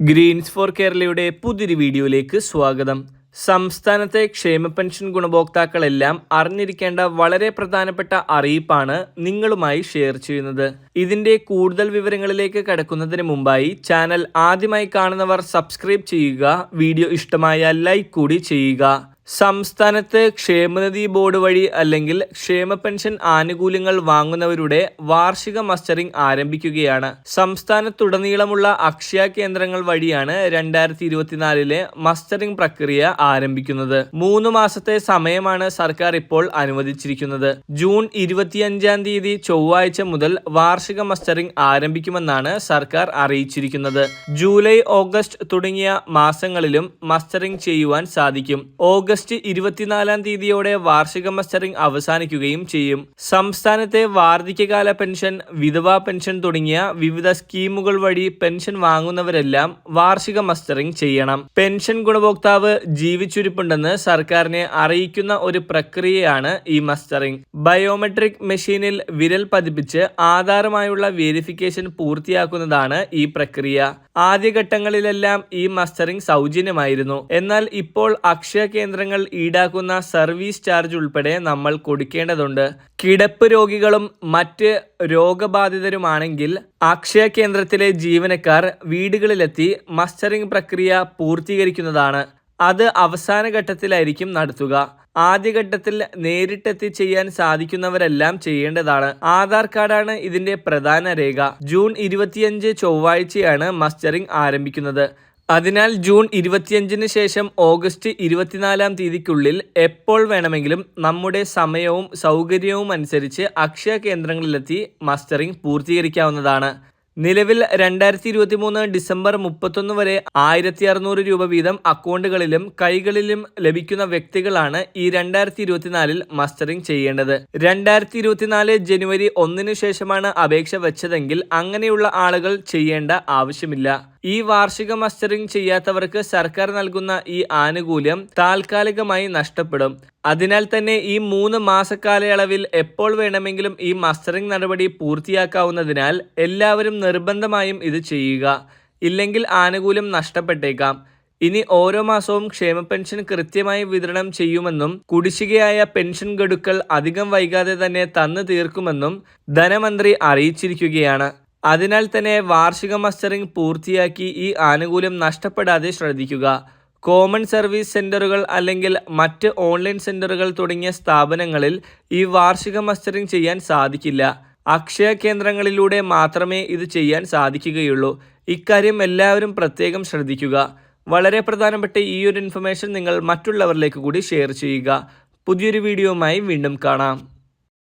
Green's four കേരളയുടെ പുതിയൊരു വീഡിയോയിലേക്ക് സ്വാഗതം. സംസ്ഥാനത്തെ ക്ഷേമ പെൻഷൻ ഗുണഭോക്താക്കളെല്ലാം അറിഞ്ഞിരിക്കേണ്ട വളരെ പ്രധാനപ്പെട്ട അറിയിപ്പാണ് നിങ്ങളുമായി ഷെയർ ചെയ്യുന്നത്. ഇതിന്റെ കൂടുതൽ വിവരങ്ങളിലേക്ക് കടക്കുന്നതിന് മുമ്പായി ചാനൽ ആദ്യമായി കാണുന്നവർ സബ്സ്ക്രൈബ് ചെയ്യുക വീഡിയോ ഇഷ്ടമായ ലൈക്ക് കൂടി ചെയ്യുക. സംസ്ഥാനത്ത് ക്ഷേമനിധി ബോർഡ് വഴി അല്ലെങ്കിൽ ക്ഷേമ പെൻഷൻ ആനുകൂല്യങ്ങൾ വാങ്ങുന്നവരുടെ വാർഷിക മസ്റ്ററിംഗ് ആരംഭിക്കുകയാണ്. സംസ്ഥാനത്തുടനീളമുള്ള അക്ഷയ കേന്ദ്രങ്ങൾ വഴിയാണ് രണ്ടായിരത്തി ഇരുപത്തിനാലിലെ മസ്റ്ററിംഗ് പ്രക്രിയ ആരംഭിക്കുന്നത്. മൂന്ന് മാസത്തെ സമയമാണ് സർക്കാർ ഇപ്പോൾ അനുവദിച്ചിരിക്കുന്നത്. ജൂൺ ഇരുപത്തിയഞ്ചാം തീയതി ചൊവ്വാഴ്ച മുതൽ വാർഷിക മസ്റ്ററിംഗ് ആരംഭിക്കുമെന്നാണ് സർക്കാർ അറിയിച്ചിരിക്കുന്നത്. ജൂലൈ ഓഗസ്റ്റ് തുടങ്ങിയ മാസങ്ങളിലും മസ്റ്ററിംഗ് ചെയ്യുവാൻ സാധിക്കും. ഓഗസ്റ്റ് ഓഗസ്റ്റ് ഇരുപത്തിനാലാം തീയതിയോടെ വാർഷിക മസ്റ്ററിംഗ് അവസാനിക്കുകയും ചെയ്യും. സംസ്ഥാനത്തെ വാർദ്ധക്യകാല പെൻഷൻ വിധവാ പെൻഷൻ തുടങ്ങിയ വിവിധ സ്കീമുകൾ വഴി പെൻഷൻ വാങ്ങുന്നവരെല്ലാം വാർഷിക മസ്റ്ററിംഗ് ചെയ്യണം. പെൻഷൻ ഗുണഭോക്താവ് ജീവിച്ചിരിപ്പുണ്ടെന്ന് സർക്കാരിനെ അറിയിക്കുന്ന ഒരു പ്രക്രിയയാണ് ഈ മസ്റ്ററിംഗ്. ബയോമെട്രിക് മെഷീനിൽ വിരൽ പതിപ്പിച്ച് ആധാറുമായുള്ള വെരിഫിക്കേഷൻ പൂർത്തിയാക്കുന്നതാണ് ഈ പ്രക്രിയ. ആദ്യഘട്ടങ്ങളിലെല്ലാം ഈ മസ്റ്ററിംഗ് സൗജന്യമായിരുന്നു. എന്നാൽ ഇപ്പോൾ അക്ഷയ കേന്ദ്രങ്ങൾ കേന്ദ്രങ്ങൾ ഈടാക്കുന്ന സർവീസ് ചാർജ് ഉൾപ്പെടെ നമ്മൾ കൊടുക്കേണ്ടതുണ്ട്. കിടപ്പ് രോഗികളും മറ്റ് രോഗബാധിതരുമാണെങ്കിൽ അക്ഷയ കേന്ദ്രത്തിലെ ജീവനക്കാർ വീടുകളിലെത്തി മസ്റ്ററിംഗ് പ്രക്രിയ പൂർത്തീകരിക്കുന്നതാണ്. അത് അവസാന ഘട്ടത്തിലായിരിക്കും നടത്തുക. ആദ്യഘട്ടത്തിൽ നേരിട്ടെത്തി ചെയ്യാൻ സാധിക്കുന്നവരെല്ലാം ചെയ്യേണ്ടതാണ്. ആധാർ കാർഡാണ് ഇതിന്റെ പ്രധാന രേഖ. ജൂൺ ഇരുപത്തിയഞ്ച് ചൊവ്വാഴ്ചയാണ് മസ്റ്ററിംഗ് ആരംഭിക്കുന്നത്. അതിനാൽ ജൂൺ ഇരുപത്തിയഞ്ചിന് ശേഷം ഓഗസ്റ്റ് ഇരുപത്തിനാലാം തീയതിക്കുള്ളിൽ എപ്പോൾ വേണമെങ്കിലും നമ്മുടെ സമയവും സൗകര്യവും അനുസരിച്ച് അക്ഷയ കേന്ദ്രങ്ങളിലെത്തി മസ്റ്ററിംഗ് പൂർത്തീകരിക്കാവുന്നതാണ്. നിലവിൽ രണ്ടായിരത്തി ഇരുപത്തി മൂന്ന് ഡിസംബർ മുപ്പത്തൊന്ന് വരെ ആയിരത്തി അറുന്നൂറ് രൂപ വീതം അക്കൗണ്ടുകളിലും കൈകളിലും ലഭിക്കുന്ന വ്യക്തികളാണ് ഈ രണ്ടായിരത്തി ഇരുപത്തിനാലിൽ മസ്റ്ററിംഗ് ചെയ്യേണ്ടത്. രണ്ടായിരത്തി ഇരുപത്തിനാല് ജനുവരി ഒന്നിനു ശേഷമാണ് അപേക്ഷ വെച്ചതെങ്കിൽ അങ്ങനെയുള്ള ആളുകൾ ചെയ്യേണ്ട ആവശ്യമില്ല. ഈ വാർഷിക മസ്റ്ററിംഗ് ചെയ്യാത്തവർക്ക് സർക്കാർ നൽകുന്ന ഈ ആനുകൂല്യം താൽക്കാലികമായി നഷ്ടപ്പെടും. അതിനാൽ തന്നെ ഈ മൂന്ന് മാസക്കാലയളവിൽ എപ്പോൾ വേണമെങ്കിലും ഈ മസ്റ്ററിംഗ് നടപടി പൂർത്തിയാക്കാവുന്നതിനാൽ എല്ലാവരും നിർബന്ധമായും ഇത് ചെയ്യുക. ഇല്ലെങ്കിൽ ആനുകൂല്യം നഷ്ടപ്പെട്ടേക്കാം. ഇനി ഓരോ മാസവും ക്ഷേമ പെൻഷൻ കൃത്യമായി വിതരണം ചെയ്യുമെന്നും കുടിശ്ശികയായ പെൻഷൻ ഗഡുക്കൾ അധികം വൈകാതെ തന്നെ തന്നു തീർക്കുമെന്നും ധനമന്ത്രി അറിയിച്ചിരിക്കുകയാണ്. അതിനാൽ തന്നെ വാർഷിക മസ്റ്ററിംഗ് പൂർത്തിയാക്കി ഈ ആനുകൂല്യം നഷ്ടപ്പെടാതെ ശ്രദ്ധിക്കുക. കോമൺ സർവീസ് സെന്ററുകൾ അല്ലെങ്കിൽ മറ്റ് ഓൺലൈൻ സെന്ററുകൾ തുടങ്ങിയ സ്ഥാപനങ്ങളിൽ ഈ വാർഷിക മസ്റ്ററിംഗ് ചെയ്യാൻ സാധിക്കില്ല. അക്ഷയ കേന്ദ്രങ്ങളിലൂടെ മാത്രമേ ഇത് ചെയ്യാൻ സാധിക്കുകയുള്ളൂ. ഇക്കാര്യം എല്ലാവരും പ്രത്യേകം ശ്രദ്ധിക്കുക. വളരെ പ്രധാനപ്പെട്ട ഈ ഒരു ഇൻഫർമേഷൻ നിങ്ങൾ മറ്റുള്ളവരിലേക്ക് കൂടി ഷെയർ ചെയ്യുക. പുതിയൊരു വീഡിയോയുമായി വീണ്ടും കാണാം.